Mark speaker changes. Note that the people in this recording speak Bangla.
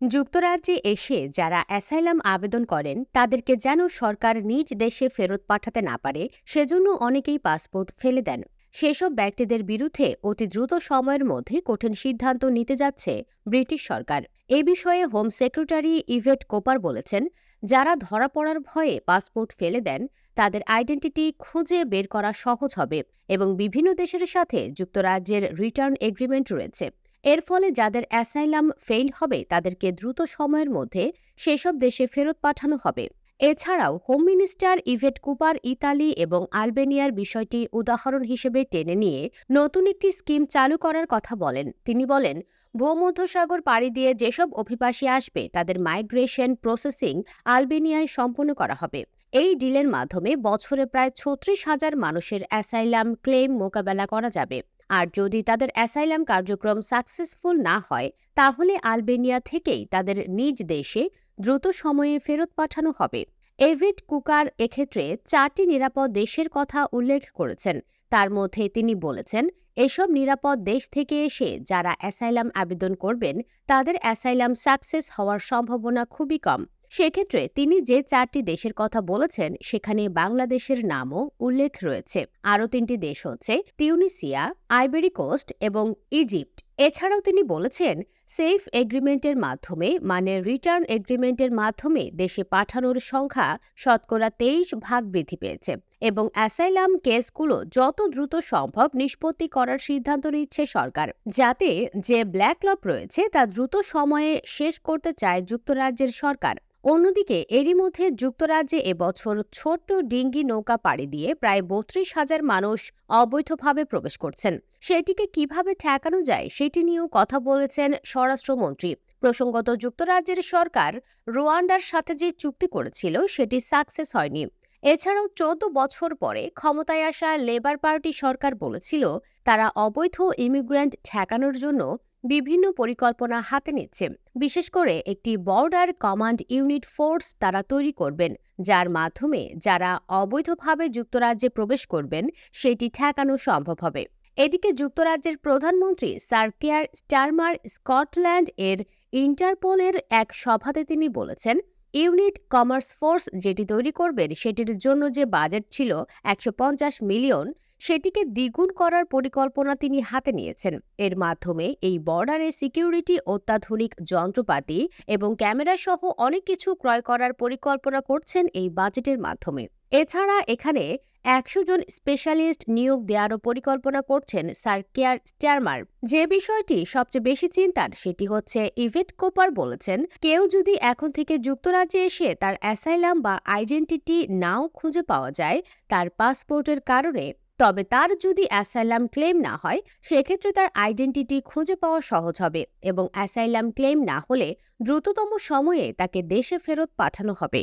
Speaker 1: যুক্তরাজ্যে এসে যারা অ্যাসাইলাম আবেদন করেন, তাদেরকে যেন সরকার নিজ দেশে ফেরত পাঠাতে না পারে, সেজন্য অনেকেই পাসপোর্ট ফেলে দেন। সেসব ব্যক্তিদের বিরুদ্ধে অতি দ্রুত সময়ের মধ্যে কঠিন সিদ্ধান্ত নিতে যাচ্ছে ব্রিটিশ সরকার। এ বিষয়ে হোম সেক্রেটারি ইভেট কোপার বলেছেন, যারা ধরা পড়ার ভয়ে পাসপোর্ট ফেলে দেন, তাদের আইডেন্টিটি খুঁজে বের করা সহজ হবে এবং বিভিন্ন দেশের সাথে যুক্তরাজ্যের রিটার্ন এগ্রিমেন্ট রয়েছে। এর ফলে যাদের অ্যাসাইলাম ফেইল হবে, তাদেরকে দ্রুত সময়ের মধ্যে সেসব দেশে ফেরত পাঠানো হবে। এছাড়াও, home minister Yvette Cooper Italy এবং আলবেনিয়ার বিষয়টি উদাহরণ হিসেবে টেনে নিয়ে নতুন একটি স্কিম চালু করার কথা বলেন। তিনি বলেন, ভূমধ্যসাগর পাড়ি দিয়ে যেসব অভিবাসী আসবে, তাদের মাইগ্রেশন প্রসেসিং আলবেনিয়ায় সম্পন্ন করা হবে। এই ডিলের মাধ্যমে বছরে প্রায় ছত্রিশ হাজার মানুষের অ্যাসাইলাম ক্লেম মোকাবেলা করা যাবে। আর যদি তাদের অ্যাসাইলাম কার্যক্রম সাকসেসফুল না হয়, তাহলে আলবেনিয়া থেকেই তাদের নিজ দেশে দ্রুত সময়ে ফেরত পাঠানো হবে। এভিড কুকার এক্ষেত্রে চারটি নিরাপদ দেশের কথা উল্লেখ করেছেন। তার মধ্যে তিনি বলেছেন, এসব নিরাপদ দেশ থেকে এসে যারা অ্যাসাইলাম আবেদন করবেন, তাদের অ্যাসাইলাম সাকসেস হওয়ার সম্ভাবনা খুবই কম। সেক্ষেত্রে তিনি যে চারটি দেশের কথা বলেছেন, সেখানে বাংলাদেশের নামও উল্লেখ রয়েছে। আরও তিনটি দেশ হচ্ছে তিউনিসিয়া আইবেরি কোস্ট এবং ইজিপ্ট। এছাড়াও তিনি বলেছেন, সেফ এগ্রিমেন্টের মাধ্যমে মানে রিটার্ন এগ্রিমেন্টের মাধ্যমে দেশে পাঠানোর সংখ্যা শতকরা তেইশ ভাগ বৃদ্ধি পেয়েছে এবং অ্যাসাইলাম কেসগুলো যত দ্রুত সম্ভব নিষ্পত্তি করার সিদ্ধান্ত নিচ্ছে সরকার। যাতে যে ব্ল্যাকলপ রয়েছে, তা দ্রুত সময়ে শেষ করতে চায় যুক্তরাজ্যের সরকার। অন্যদিকে এরই মধ্যে যুক্তরাজ্যে এবছর ছোট্ট ডিঙ্গি নৌকা পাড়ি দিয়ে প্রায় বত্রিশ হাজার মানুষ অবৈধভাবে প্রবেশ করছেন। সেটিকে কীভাবে ঠেকানো যায় সেটি নিয়েও কথা বলেছেন স্বরাষ্ট্রমন্ত্রী। প্রসঙ্গত যুক্তরাজ্যের সরকার রোয়ান্ডার সাথে যে চুক্তি করেছিল সেটি সাকসেস হয়নি। এছাড়াও চৌদ্দ বছর পরে ক্ষমতায় আসা লেবার পার্টি সরকার বলেছিল, তারা অবৈধ ইমিগ্রেন্ট ঠেকানোর জন্য বিভিন্ন পরিকল্পনা হাতে নিচ্ছে। বিশেষ করে একটি বর্ডার কমান্ড ইউনিট ফোর্স তারা তৈরি করবেন, যার মাধ্যমে যারা অবৈধভাবে যুক্তরাজ্যে প্রবেশ করবেন, সেটি ঠেকানো সম্ভব হবে। এদিকে যুক্তরাজ্যের প্রধানমন্ত্রী স্যার কেয়ার স্টারমার স্কটল্যান্ড এর ইন্টারপোলের এক সভাতে তিনি বলেছেন, ইউনিট কমার্স ফোর্স যেটি তৈরি করবেন, সেটির জন্য যে বাজেট ছিল একশো পঞ্চাশ মিলিয়ন সেটিকে দ্বিগুণ করার পরিকল্পনা তিনি হাতে নিয়েছেন। এর মাধ্যমে এই বর্ডারে সিকিউরিটি, অত্যাধুনিক যন্ত্রপাতি এবং ক্যামেরা সহ অনেক কিছু ক্রয় করার পরিকল্পনা করছেন এই বাজেটের মাধ্যমে। এছাড়া এখানে একশো জন স্পেশালিস্ট নিয়োগ দেওয়ারও পরিকল্পনা করছেন স্যার কেয়ার স্টারমার। যে বিষয়টি সবচেয়ে বেশি চিন্তার সেটি হচ্ছে ইভেট কোপার বলেছেন, কেউ যদি এখন থেকে যুক্তরাজ্যে এসে তার অ্যাসাইলাম বা আইডেন্টিটি নাও খুঁজে পাওয়া যায়, তার পাসপোর্টের কারণে তবে তার যদি অ্যাসাইলাম ক্লেম না হয়, সেক্ষেত্রে তার আইডেন্টিটি খুঁজে পাওয়া সহজ হবে এবং অ্যাসাইলাম ক্লেম না হলে দ্রুততম সময়ে তাকে দেশে ফেরত পাঠানো হবে।